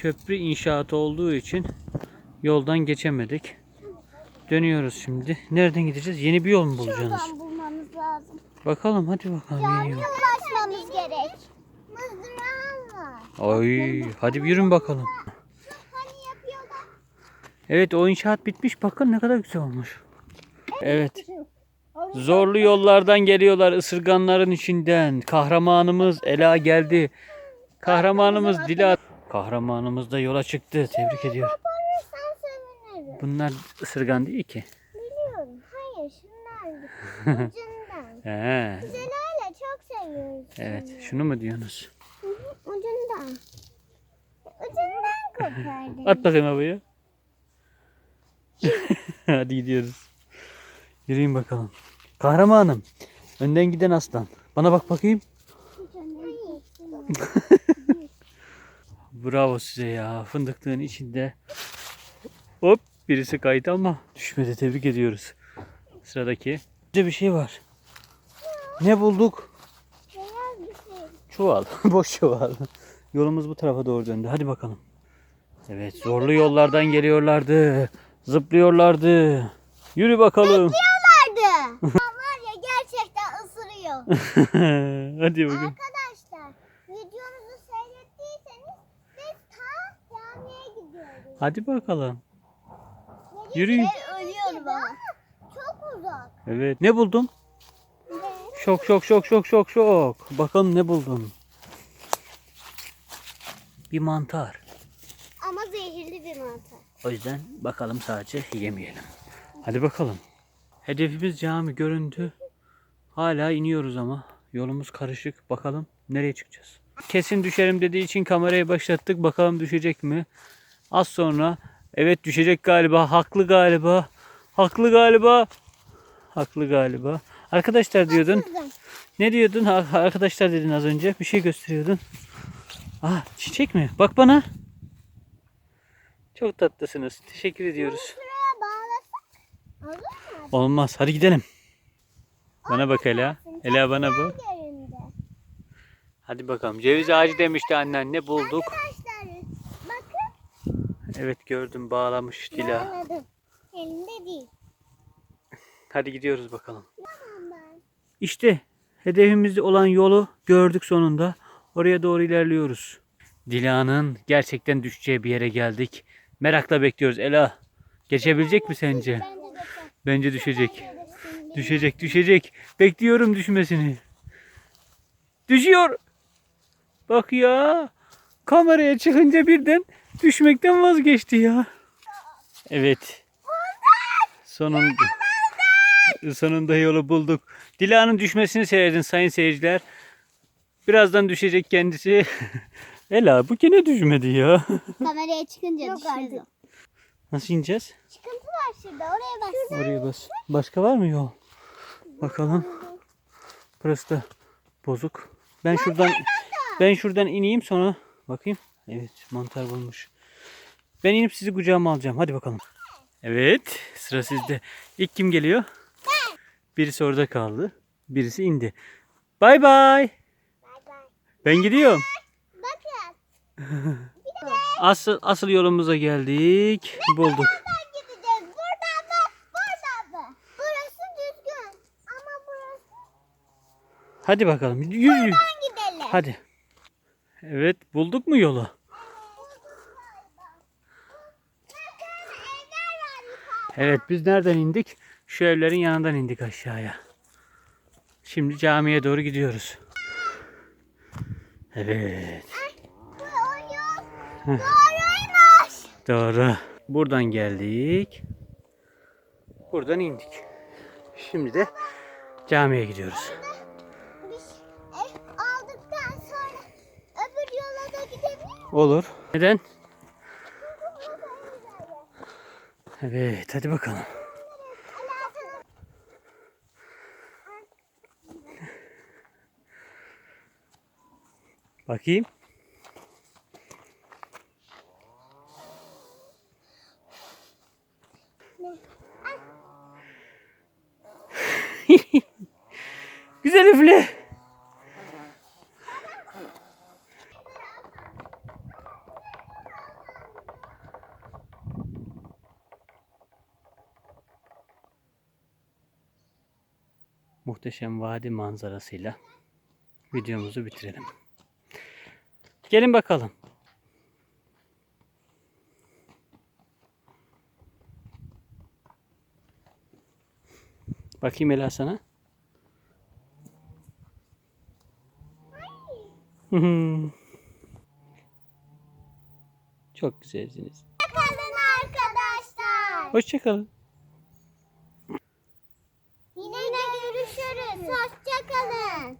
köprü inşaatı olduğu için yoldan geçemedik. Dönüyoruz şimdi. Nereden gideceğiz? Yeni bir yol mu bulacağız? Şuradan bulmamız lazım. Bakalım hadi bakalım. yol. ulaşmamız gerek. Mızrağım var. Ay hadi bir yürün bakalım. Hani? Evet o inşaat bitmiş. Bakın ne kadar güzel olmuş. Evet. Zorlu yollardan geliyorlar ısırganların içinden. Kahramanımız Ela geldi. Kahramanımız Dila. Kahramanımız da yola çıktı. Tebrik ediyorum. Yaparsan sevinirim. Bunlar ısırgan değil ki. Biliyorum. Hayır şundan. Ucundan. He. Zelayla çok seviyoruz. Evet. Şunu mu diyorsunuz? Hı hı, Ucundan. Ucundan kopardım. At bakayım havaya. Hadi gidiyoruz. Yürüyün bakalım. Kahramanım. Önden giden aslan. Bana bak bakayım. Bravo size ya. Fındıklığın içinde. Hop birisi kaydı ama düşmedi. Tebrik ediyoruz. Sıradaki. Burada bir şey var. Ne bulduk? Çuval. Boş çuval. Yolumuz bu tarafa doğru döndü. Hadi bakalım. Evet zorlu yollardan geliyorlardı. Zıplıyorlardı. Yürü bakalım. Vardı. var ya gerçekten ısırıyor. Hadi bakalım. Arkadaşlar videomuzu seyrettiyseniz biz ta camiye gidiyoruz. Hadi bakalım. Yürüyün. Ben ölüyorum ama. Çok uzak. Evet. Ne buldun? Şok şok şok şok şok şok. Bakalım ne buldun? Bir mantar. Ama zehirli bir mantar. O yüzden bakalım sadece yemeyelim. Hadi bakalım. Hedefimiz cami göründü. Hala iniyoruz ama. Yolumuz karışık. Bakalım nereye çıkacağız. Kesin düşerim dediği için kamerayı başlattık. Bakalım düşecek mi? Az sonra evet düşecek galiba. Haklı galiba. Haklı galiba. Haklı galiba. Arkadaşlar diyordun. Ne diyordun? Arkadaşlar dedin az önce. Bir şey gösteriyordun. Ah çiçek mi? Bak bana. Çok tatlısınız. Teşekkür ediyoruz. Olmaz. Hadi gidelim. Bana bak Ela. Ela bana bak. Hadi bakalım. Ceviz ağacı demişti annen. Ne bulduk? Evet gördüm. Bağlamış Dila. Anladım. Elinde değil. Hadi gidiyoruz bakalım. İşte hedefimizde olan yolu gördük sonunda. Oraya doğru ilerliyoruz. Dila'nın gerçekten düşeceği bir yere geldik. Merakla bekliyoruz. Ela geçebilecek mi sence? Bence düşecek. Düşecek, düşecek. Bekliyorum düşmesini. Düşüyor. Bak ya. Kameraya çıkınca birden düşmekten vazgeçti ya. Evet. Sonunda sonunda yolu bulduk. Dila'nın düşmesini seyredin sayın seyirciler. Birazdan düşecek kendisi. Ela bu gene düşmedi ya. Kameraya çıkınca düşmez o. Nasıl ineceğiz? Çıkıntı var şurada. Oraya bak. Oraya bas. Başka var mı yol? Bakalım. Burası da bozuk. Ben şuradan ben şuradan ineyim sonra bakayım. Evet, mantar bulmuş. Ben inip sizi kucağıma alacağım. Hadi bakalım. Evet, sıra sizde. İlk kim geliyor? Birisi orada kaldı. Birisi indi. Bay bay. Ben gidiyorum. Asıl asıl yolumuza geldik. Bulduk. Ama burası Hadi bakalım. Yürü. Hadi. Evet, bulduk mu yolu? Evet biz nereden indik? Şu evlerin yanından indik aşağıya. Şimdi camiye doğru gidiyoruz. Evet. Doğruymuş. Doğru. Buradan geldik. Buradan indik. Şimdi de camiye gidiyoruz. Biz ev aldıktan sonra öbür yola da gidebilir miyiz? Olur. Neden? Evet hadi bakalım. Bakayım. Güzel üfle. Muhteşem vadi manzarasıyla videomuzu bitirelim. Gelin bakalım. Bakayım Ela sana. Çok güzelsiniz. Kalın arkadaşlar. Hoşçakalın. Hoşçakalın.